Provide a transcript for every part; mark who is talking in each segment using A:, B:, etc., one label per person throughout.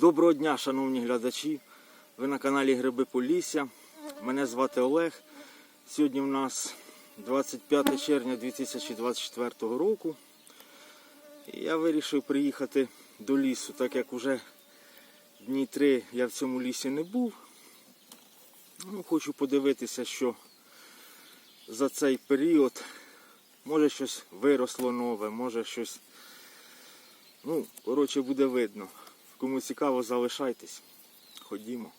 A: Доброго дня, шановні глядачі. Ви на каналі Гриби Полісся. Мене звати Олег. Сьогодні у нас 25 червня 2024 року. Я вирішив приїхати до лісу, так як уже дні три я в цьому лісі не був. Ну, хочу подивитися, що за цей період може щось виросло нове, може щось. Ну, коротше, буде видно. Кому цікаво, залишайтесь. Ходімо.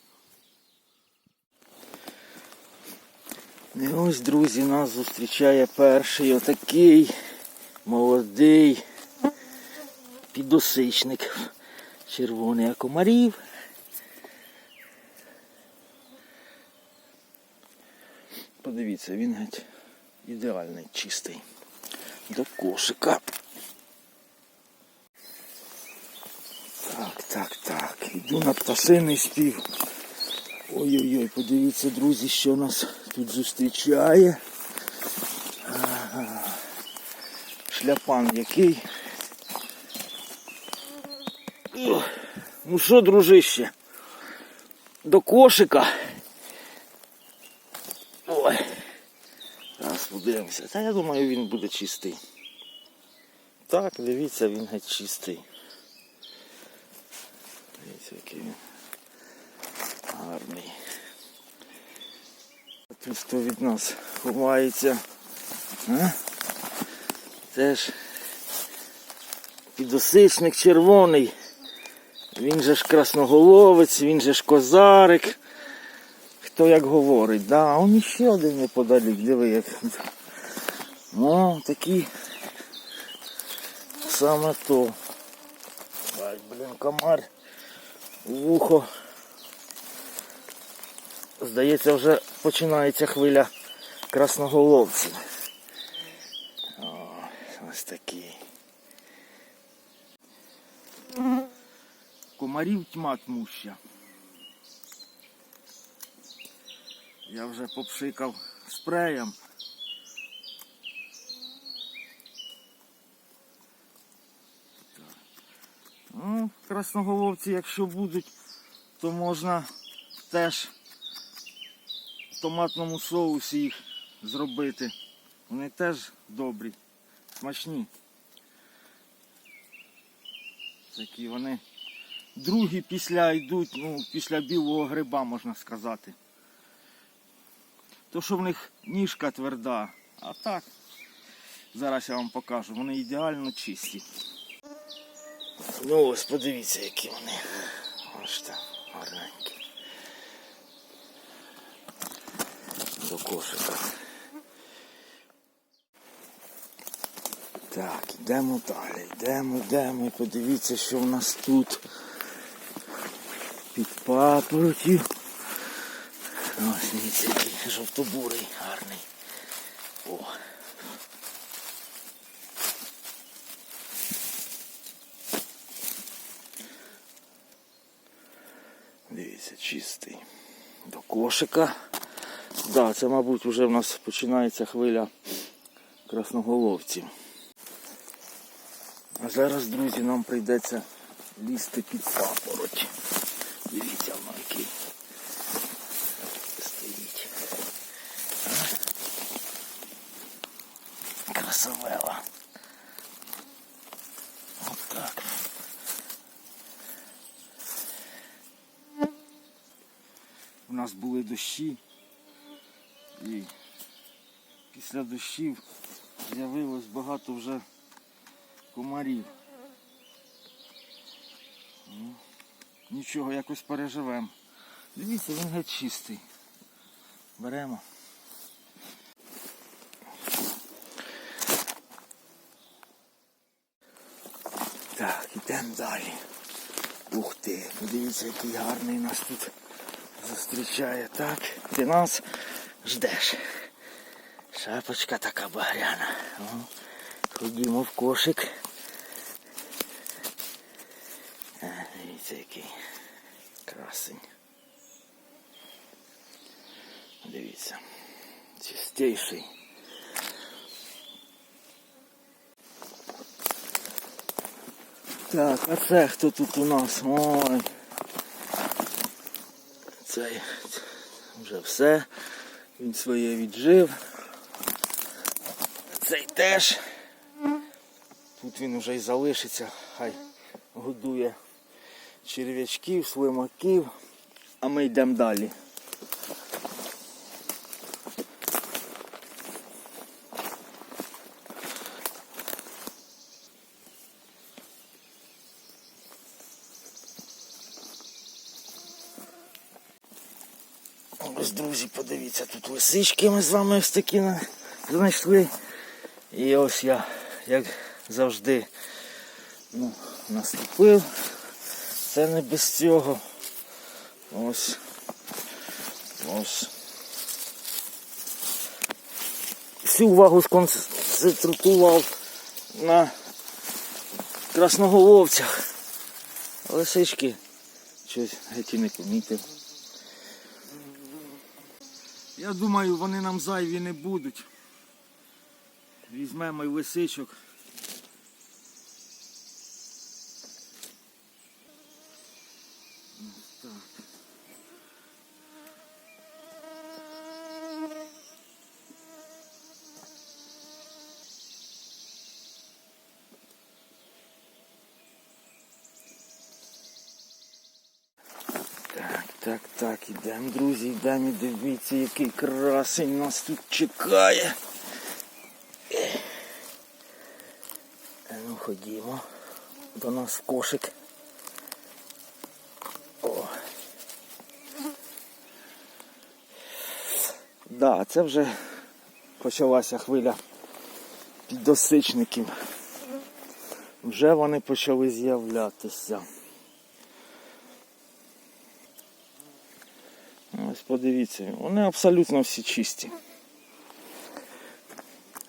A: І ось, друзі, нас зустрічає перший отакий молодий підосичник. Червоний акомарів. Подивіться, він геть ідеальний, чистий. До кошика. Так, так, так. Йду на пташиний спів. Ой-ой-ой, подивіться, друзі, що нас тут зустрічає. Шляпан який. Ну що, дружище? До кошика. Ой. Зараз подивимося. Та я думаю, він буде чистий. Так, дивіться, він геть чистий. Він гарний. Тут хто від нас ховається. Теж підосичник червоний. Він же ж красноголовець, він же ж козарик. Хто як говорить, да, а он іще один неподалік, диви як. Ну, такі саме то. Ай, блін, комар. Вухо. Здається, вже починається хвиля красноголовців. О, ось такі. Комарів тьма тмуща. Я вже попшикав спреєм. Ну, красноголовці, якщо будуть, то можна теж в томатному соусі їх зробити. Вони теж добрі, смачні. Такі вони другі після йдуть, ну, після білого гриба, можна сказати. То, що в них ніжка тверда, а так, зараз я вам покажу, вони ідеально чисті. Ну ось подивіться, які вони. Ось там гарненькі. До кошика. Так, йдемо далі, йдемо, йдемо і подивіться, що в нас тут під папоротів. Ось дивіться, який жовтобурий гарний. О. Дивіться, чистий. До кошика. Да, це, мабуть, вже в нас починається хвиля красноголовців. А зараз, друзі, нам прийдеться лізти під папороть. Дивіться, воно який стоїть. А? Красавела. От так. У нас були дощі і після дощів з'явилось багато вже комарів. Ну, Нічого, якось переживемо. Дивіться, він геть чистий. Беремо. Так, йдемо далі. Ух ти, подивіться, який гарний у нас тут зустрічає. Так, ти нас ждеш. Шапочка така багряна. О, ходімо в кошик. А, дивіться, який красень. Дивіться. Чистейший. Так, а це хто тут у нас? Ой, Цей вже все. Він своє віджив. Цей теж. Тут він вже і залишиться, хай годує черв'ячків, слимаків, а ми йдемо далі. Ось, друзі, подивіться, тут лисички ми з вами ось такі знайшли. І ось я, як завжди, ну, наступив. Це не без цього. Ось. Ось. Всю увагу сконцентрував на красноголовцях. Лисички щось геть і не помітив. Я думаю, вони нам зайві не будуть. Візьмемо й лисичок. Так. Так, так, так, друзі, йдемо і дивіться, який красень нас тут чекає. Ну ходімо до нас в кошик. О. Да, це вже почалася хвиля піддосичників. Вже вони почали з'являтися. Подивіться, вони абсолютно всі чисті.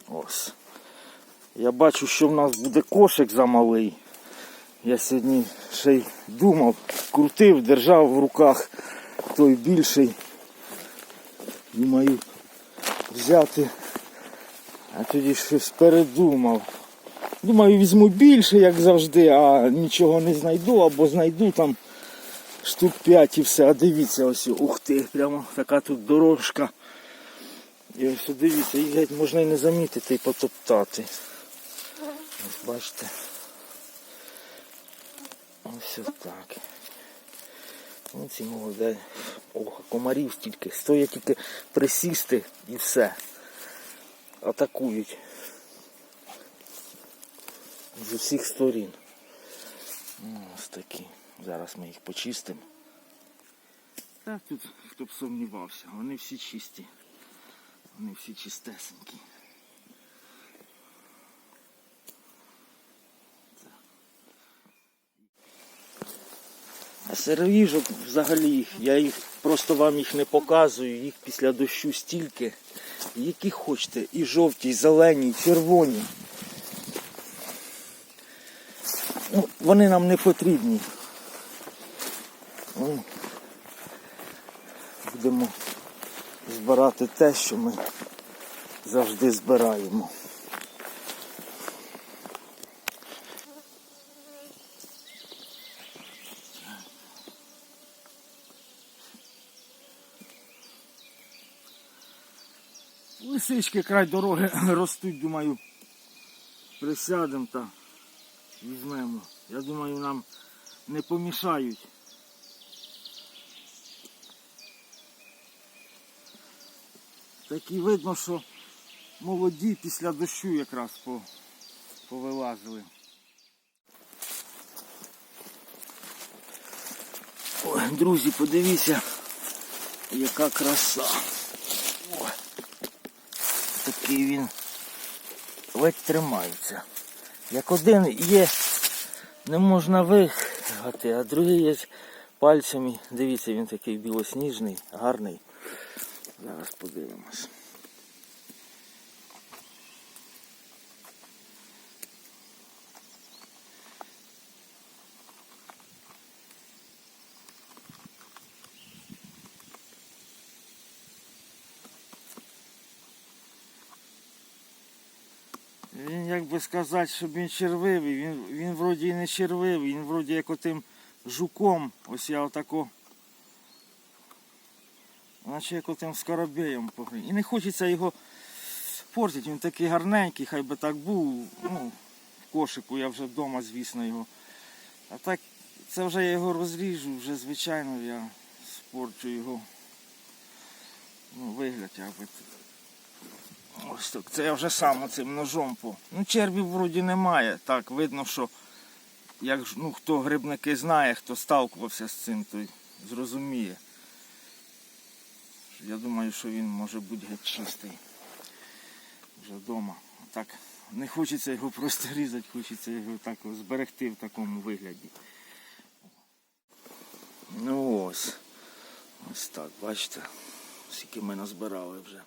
A: Ось. Я бачу, що в нас буде кошик замалий. Я сьогодні ще й думав, крутив, держав в руках той більший. Думаю, взяти. А тоді щось передумав. Думаю, візьму більше, як завжди, а нічого не знайду, або знайду там штук 5 і все. А дивіться ось, ух ти, прямо така тут дорожка. І ось дивіться, їх геть можна і не замітити і потоптати. Ось бачите. Ось. Ось ці молоде. Ох, комарів стільки. Стоять тільки присісти і все. Атакують. З усіх сторін. Ось такі. Зараз ми їх почистимо. Так тут хто б сумнівався, вони всі чисті. Вони всі чистесенькі. А сировіжок взагалі, я їх просто вам їх не показую, їх після дощу стільки, які хочете, і жовті, і зелені, і червоні. Ну, вони нам не потрібні. Будемо збирати те, що ми завжди збираємо. Лисички край дороги ростуть, думаю, присядемо та візьмемо. Я думаю, нам не помішають. Такі видно, що молоді після дощу якраз повилазили. Ой, друзі, подивіться, яка краса. О, такий він ледь тримається. Як один є, не можна вигати, а другий є пальцями. Дивіться, він такий білосніжний, гарний. Зараз подивимось. Він як би сказати, щоб він червивий, він, він вроді і не червивий, він вроді як отим жуком. Ось я отако Наче як отим скоробеєм погрі. І не хочеться його портити, він такий гарненький, хай би так був. Ну, в кошику я вже вдома, звісно, його. А так, це вже я його розріжу, вже звичайно я спорчу його. Ну, вигляд якби. Ось так. Це я вже сам цим ножом по. Ну, червів вроді немає. Так, видно, що як ну, хто грибники знає, хто сталкувався з цим, той зрозуміє. Я думаю, що він може бути геть чистий. Вже вдома. Так, не хочеться його просто різати, хочеться його так зберегти в такому вигляді. Ну ось. Ось так, бачите, скільки ми назбирали вже.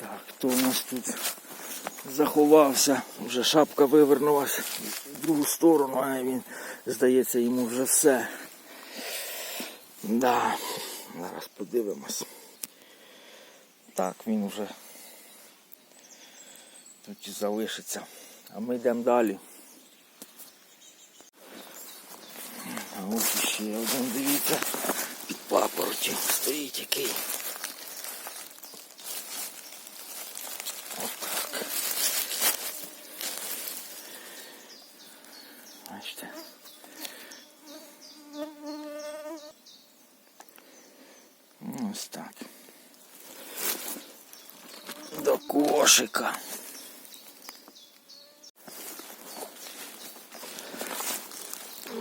A: Так, хто у нас тут заховався? Вже шапка вивернулась в другу сторону, а він, здається, йому вже все. Да, зараз подивимось. Так, він вже тут і залишиться. А ми йдемо далі. А ось ще один, дивіться, під папороті стоїть який. Отак. Бачите. Ну, Ось так. До кошика.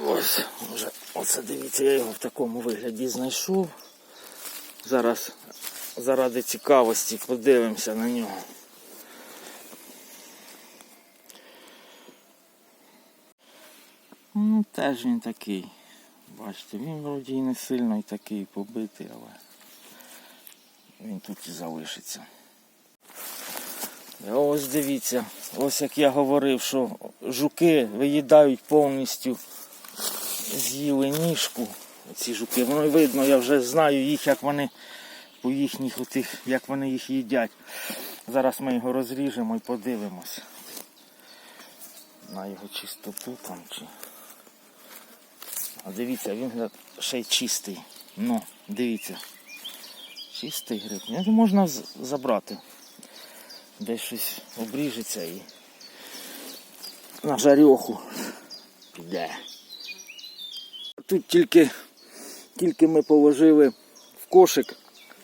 A: Ось, вже, оце дивіться, я його в такому вигляді знайшов. Зараз заради цікавості подивимося на нього. Ну, теж він такий. Бачите, він вроді і не сильно і такий побитий, але він тут і залишиться. Ось дивіться, ось як я говорив, що жуки виїдають повністю з'їли ніжку. Ці жуки. Воно видно, я вже знаю їх, як вони по їхніх отих, як вони їх їдять. Зараз ми його розріжемо і подивимось. На його чистоту там чи. А дивіться, він ще й чистий. Ну, дивіться. Чистий гриб. Можна забрати. Десь щось обріжеться і на жарьоху піде. Тут тільки, тільки ми положили в кошик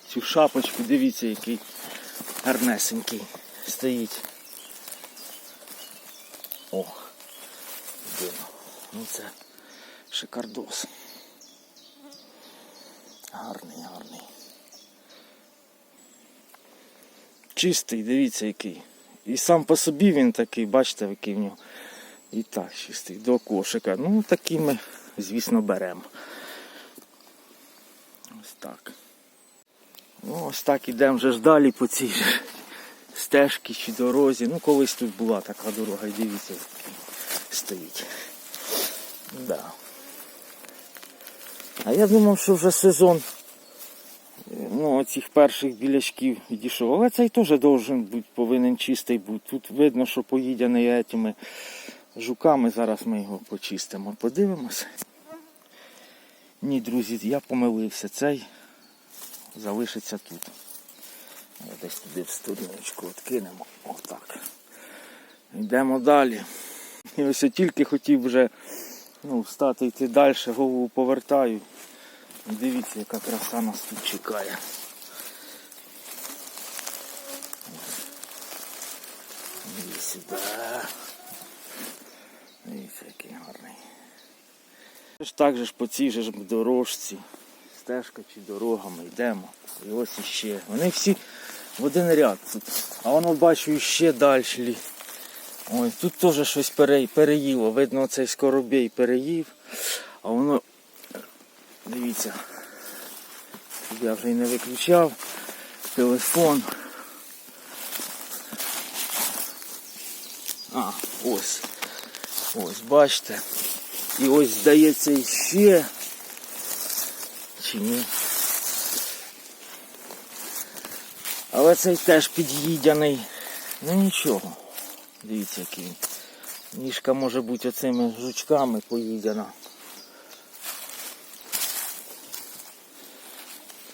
A: цю шапочку, дивіться, який гарнесенький стоїть. О, дино. Ну це шикардос. Гарний, гарний. Чистий, дивіться який. І сам по собі він такий, бачите, який в нього. І так, чистий, до кошика. Ну, такі ми, звісно, беремо. Ось так. Ну, ось так ідемо вже ж далі по цій же стежці чи дорозі. Ну, колись тут була така дорога, і дивіться, який стоїть. Да. А я думав, що вже сезон ну, оцих перших білячків відійшов. Але цей теж должен бути, повинен чистий бути. Тут видно, що поїдений этими жуками. Зараз ми його почистимо. Подивимося. Ні, друзі, я помилився. Цей залишиться тут. Десь туди в сторіночку відкинемо. Отак. Йдемо далі. І ось я тільки хотів вже ну, встати йти далі, голову повертаю. Дивіться, яка краса нас тут чекає. І сюди. Дивіться, який гарний. Так же ж по цій же ж дорожці, стежка чи дорога ми йдемо. І ось іще. Вони всі в один ряд тут. А воно бачу ще далі. Ой, тут теж щось переїло. Видно, цей скоробій переїв. А воно, дивіться, я вже і не виключав телефон. А, ось. Ось, бачите. І ось здається іще. Чи ні? Але цей теж під'їдяний. Ну нічого. Дивіться, який. Ніжка може бути оцими жучками поїдена.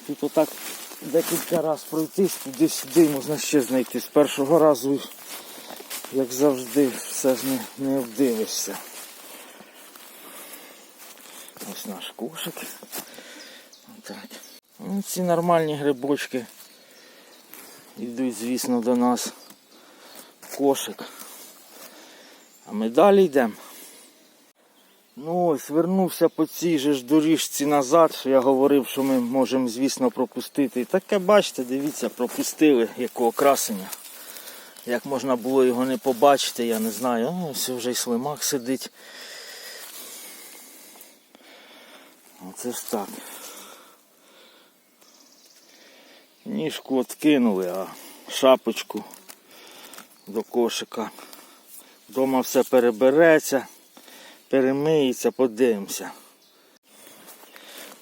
A: Тут отак декілька разів пройти, туди-сюди можна ще знайти. З першого разу, як завжди, все ж не, не обдивишся. Ось наш кошик. Отак. Ну, ці нормальні грибочки йдуть, звісно, до нас в кошик. А ми далі йдемо. Ну ось, вернувся по цій же ж доріжці назад, що я говорив, що ми можемо, звісно, пропустити. І таке, бачите, дивіться, пропустили якого красення. Як можна було його не побачити, я не знаю. Ну, ось вже й слимак сидить. Оце ж так. Ніжку откинули, а шапочку до кошика. Дома все перебереться, перемиється, подивимося.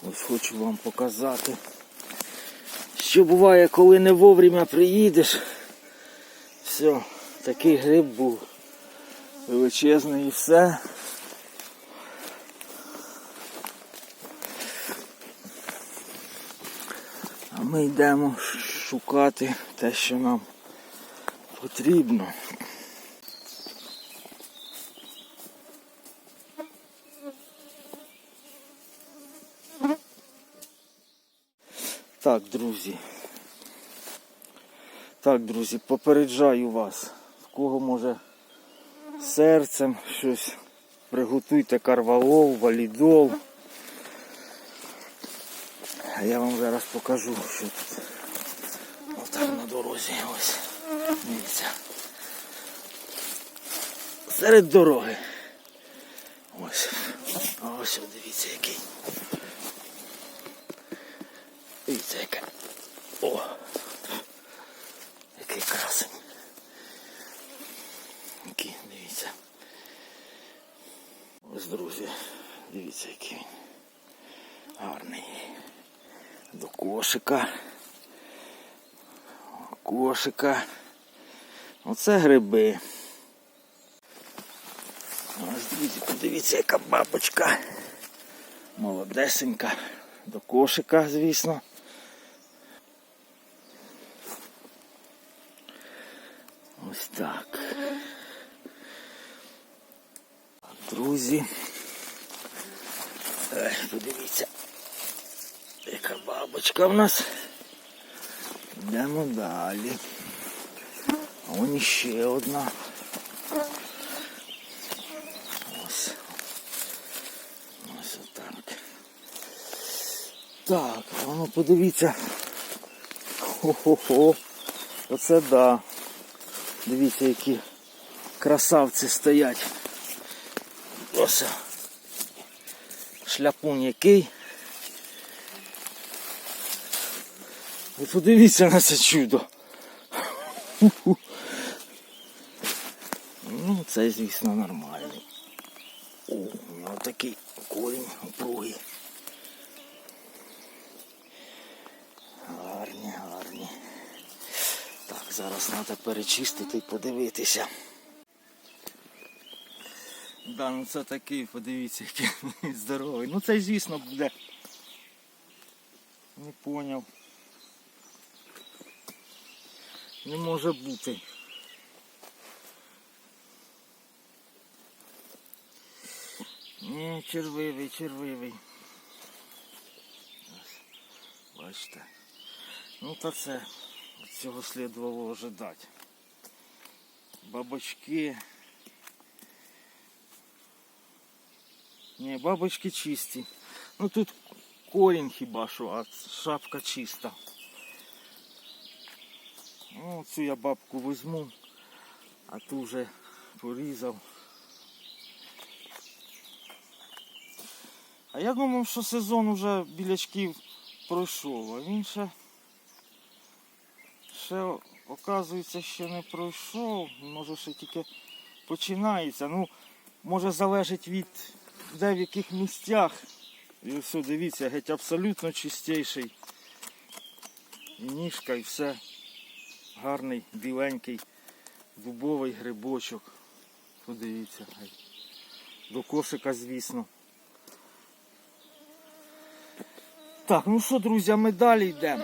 A: Ось хочу вам показати. Що буває, коли не вовремя приїдеш. Все, такий гриб був величезний і все. А ми йдемо шукати те, що нам потрібно. Так, друзі. Так, друзі, попереджаю вас, в кого може серцем щось, приготуйте карвалол, валідол. А я вам зараз покажу, що тут. Отак на дорозі ось. Дивіться. Серед дороги. Ось. Ось дивіться який. Дивіться яке. О! Який красень. Який, дивіться. Ось, друзі, дивіться який він. Гарний. До кошика. Кошика. Оце гриби. Ось, друзі, подивіться, яка бабочка. Молодесенька. До кошика, звісно. Ось так. Друзі. Подивіться. Яка бабочка в нас. Йдемо далі. А вон іще одна. Ось. Ось отак. Так, а ну подивіться. Хо-хо-хо. Оце да. Дивіться, які красавці стоять. Ось. Шляпун який. Ви подивіться на це чудо. Ну, це, звісно, нормальний. О, у нього такий корінь упругий. Гарні, гарні. Так, зараз треба перечистити і подивитися. Да, ну це такий, подивіться, який здоровий. Ну це, звісно, буде. Не поняв. Не може бути. Ні, червивий, червивий. Бачите. Ну та це цього слідувало ожидати. Бабочки. Ні, бабочки чисті. Ну тут корінь хіба що, а шапка чиста. Ну, цю я бабку візьму, а ту вже порізав. А я думав, що сезон уже білячків пройшов, а він ще, ще оказується, ще не пройшов, може ще тільки починається. Ну, може залежить від де в яких місцях. І все, дивіться, геть абсолютно чистіший. І ніжка і все. гарний біленький дубовий грибочок. Подивіться. гай. До кошика, звісно. Так, ну що, друзі, ми далі йдемо.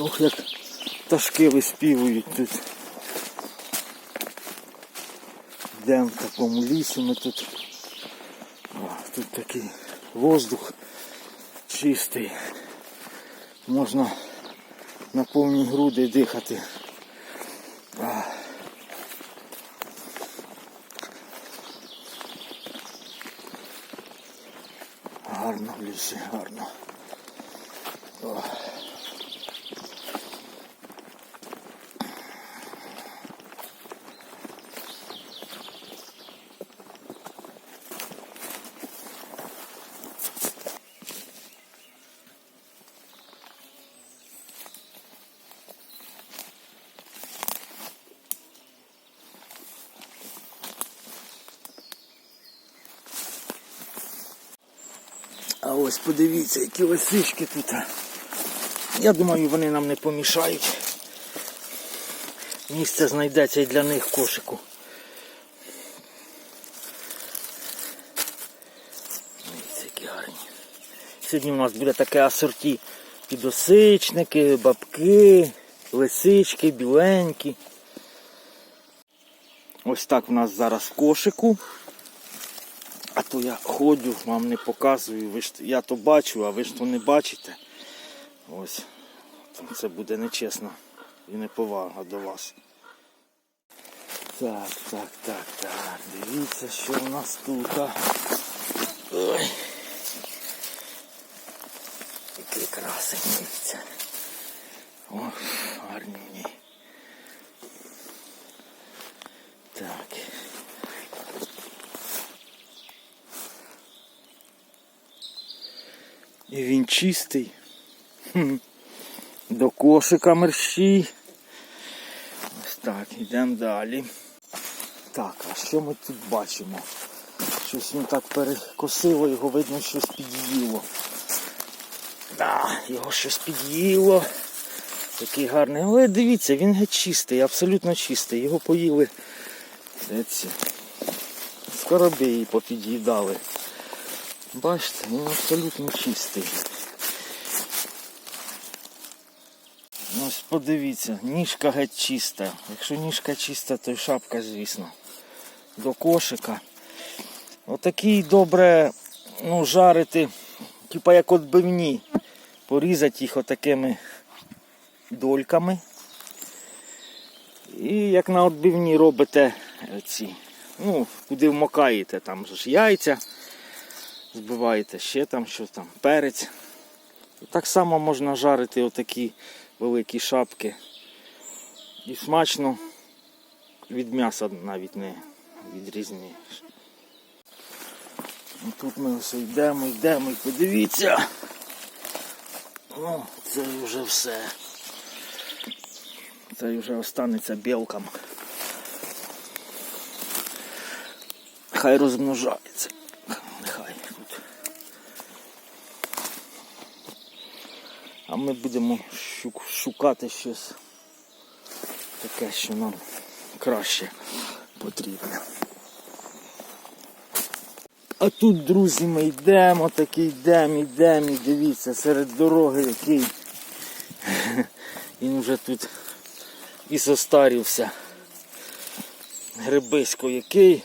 A: Ох, як пташки виспівують тут. Йдемо в такому лісі ми тут. О, тут такий воздух чистий. Можна на повні груди дихати. Гарно в лісі, гарно. О. А ось подивіться, які лисички тут. Я думаю, вони нам не помішають. Місце знайдеться і для них кошику. Дивіться, які гарні. Сьогодні у нас буде таке асорті. Підосичники, бабки, лисички, біленькі. Ось так у нас зараз кошику. А то я ходжу, вам не показую. Ви ж, я то бачу, а ви ж то не бачите. Ось. Це буде нечесно і неповага до вас. Так, так, так, так. Дивіться, що у нас тут. Ой. Який красень, дивіться. Ох, гарні. Так. І він чистий. До кошика мерщій. Ось так, йдемо далі. Так, а що ми тут бачимо? Щось він так перекосило, його видно, щось під'їло. Да, його щось під'їло. Такий гарний. Але дивіться, він геть чистий, абсолютно чистий. Його поїли. Ці? Попід'їдали. Бачите, він абсолютно чистий. Ось подивіться, ніжка геть чиста. Якщо ніжка чиста, то й шапка, звісно. До кошика. Отакий добре ну, жарити, типа як отбивні. Порізати їх отакими дольками. І як на отбивні робите ці, ну, куди вмокаєте, там ж яйця збиваєте ще там що там, перець. Так само можна жарити отакі великі шапки. І смачно від м'яса навіть не відрізняєш. І Тут ми ось йдемо, йдемо і подивіться. Ну, це вже все. Це вже останеться білкам. Хай розмножається. Нехай тут. А ми будемо шукати щось таке, що нам краще потрібно. А тут, друзі, ми йдемо, таки йдемо, йдемо, і дивіться, серед дороги який. Він вже тут і состарівся. Грибисько який.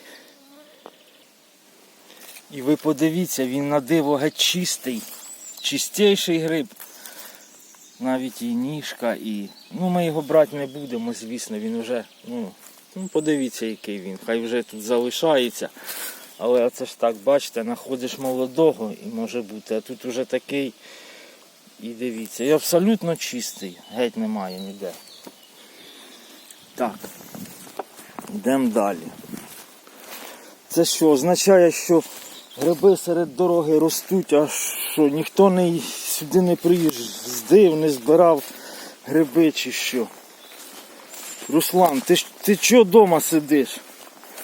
A: І ви подивіться, він на диво геть чистий, чистіший гриб. Навіть і ніжка, і. Ну ми його брати не будемо, звісно, він вже, ну, ну подивіться, який він. Хай вже тут залишається. Але це ж так, бачите, знаходиш молодого і може бути, а тут уже такий. І дивіться, і абсолютно чистий, геть немає ніде. Так, йдемо далі. Це що, означає, що гриби серед дороги ростуть, а що ніхто не, сюди не приїздив, не збирав гриби чи що. Руслан, ти ти чого вдома сидиш?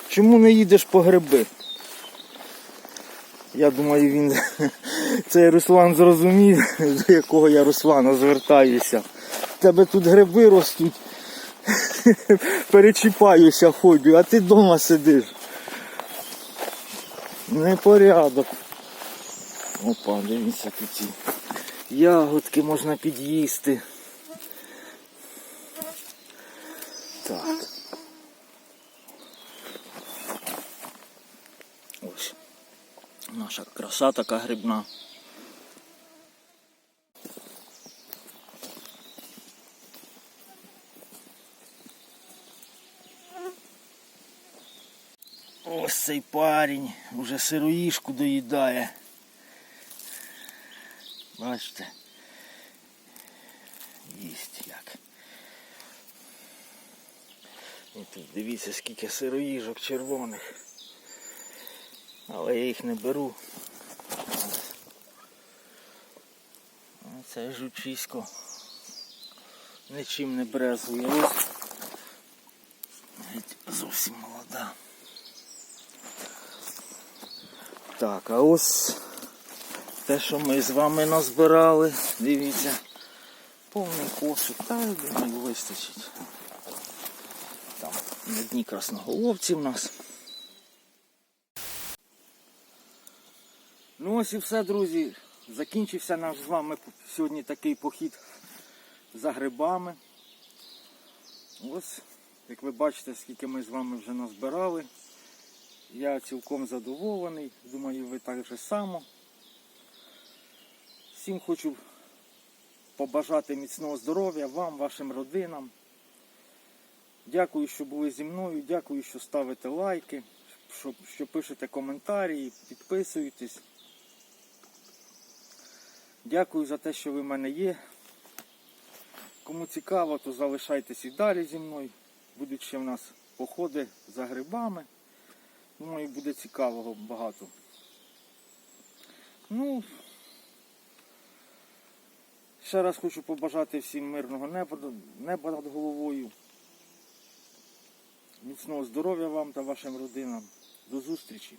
A: Чому не їдеш по гриби? Я думаю, він цей Руслан зрозумів, до якого я Руслана звертаюся. В тебе тут гриби ростуть. Перечіпаюся, ходжу, а ти вдома сидиш. Непорядок. Опа, дивіться ці ягодки можна під'їсти. Так. Ось. Наша краса така грибна. Ось цей парень уже сироїшку доїдає. Бачите? Їсть як. І дивіться, скільки сироїжок червоних. Але я їх не беру. Це жучисько нічим не брезгує. Ось зовсім молода. Так, а ось те, що ми з вами назбирали, дивіться, повний кошик, та я думаю, вистачить. Там на дні красноголовці в нас. Ну ось і все, друзі. Закінчився наш з вами сьогодні такий похід за грибами. Ось, як ви бачите, скільки ми з вами вже назбирали. Я цілком задоволений. Думаю, ви так же само. Всім хочу побажати міцного здоров'я вам, вашим родинам. Дякую, що були зі мною. Дякую, що ставите лайки, що, що пишете коментарі, підписуєтесь. Дякую за те, що ви в мене є. Кому цікаво, то залишайтесь і далі зі мною. Будуть ще в нас походи за грибами. Думаю, буде цікавого багато. Ну, ще раз хочу побажати всім мирного неба, неба над головою. Міцного здоров'я вам та вашим родинам. До зустрічі!